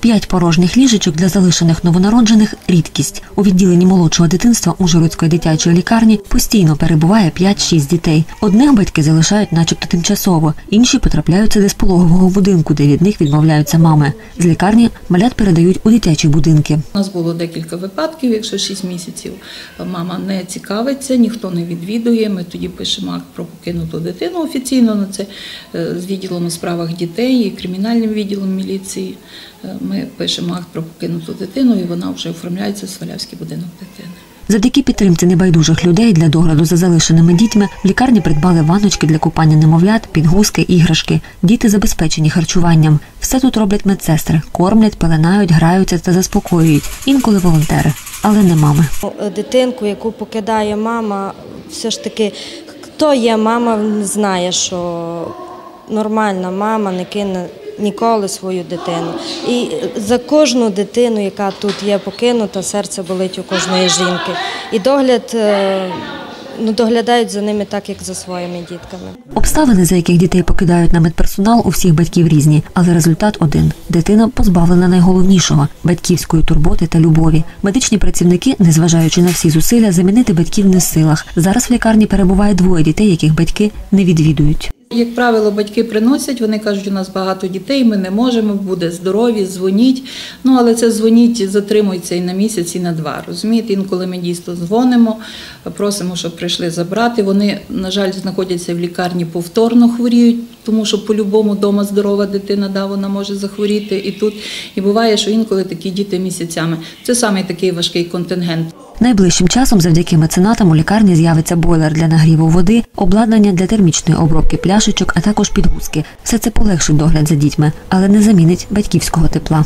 П'ять порожніх ліжечок для залишених новонароджених рідкість. У відділенні молодшого дитинства Ужгородської дитячої лікарні постійно перебуває 5-6 дітей. Одних батьки залишають, начебто, тимчасово, інші потрапляються десь пологового будинку, де від них відмовляються мами. З лікарні малят передають у дитячі будинки. У нас було декілька випадків, якщо 6 місяців мама не цікавиться, ніхто не відвідує. Ми тоді пишемо акт про покинуту дитину офіційно на це е, з відділом у справах дітей і кримінальним відділом міліції. Ми пишемо акт про покинуту дитину, і вона вже оформляється в Свалявський будинок дитини. Завдяки підтримці небайдужих людей для догляду за залишеними дітьми в лікарні придбали ванночки для купання немовлят, підгузки, іграшки. Діти забезпечені харчуванням. Все тут роблять медсестри, кормлять, пеленають, граються та заспокоюють. Інколи волонтери, але не мами. Дитинку, яку покидає мама, все ж таки, хто є мама, знає, що нормальна мама не кине ніколи свою дитину. І за кожну дитину, яка тут є покинута, серце болить у кожної жінки. І догляд. е, Ну, доглядають за ними так, як за своїми дітками. Обставини, за яких дітей покидають на медперсонал, у всіх батьків різні, але результат один: дитина позбавлена найголовнішого батьківської турботи та любові. Медичні працівники, незважаючи на всі зусилля, замінити батьків не в силах. Зараз в лікарні перебуває двоє дітей, яких батьки не відвідують. Як правило, батьки приносять, вони кажуть, у нас багато дітей, ми не можемо, буде здорові, дзвоніть. Ну, але це дзвоніть затримується і на місяць, і на два. Розумієте, інколи ми дійсно дзвонимо, просимо, щоб прийшли забрати. Вони, на жаль, знаходяться в лікарні повторно хворіють, тому що по-любому вдома здорова дитина, да, вона може захворіти і тут. І буває, що інколи такі діти місяцями. Це саме такий важкий контингент. Найближчим часом, завдяки меценатам, у лікарні з'явиться бойлер для нагріву води, обладнання для термічної обробки пляшечок, а також підгузки. Все це полегшить догляд за дітьми, але не замінить батьківського тепла.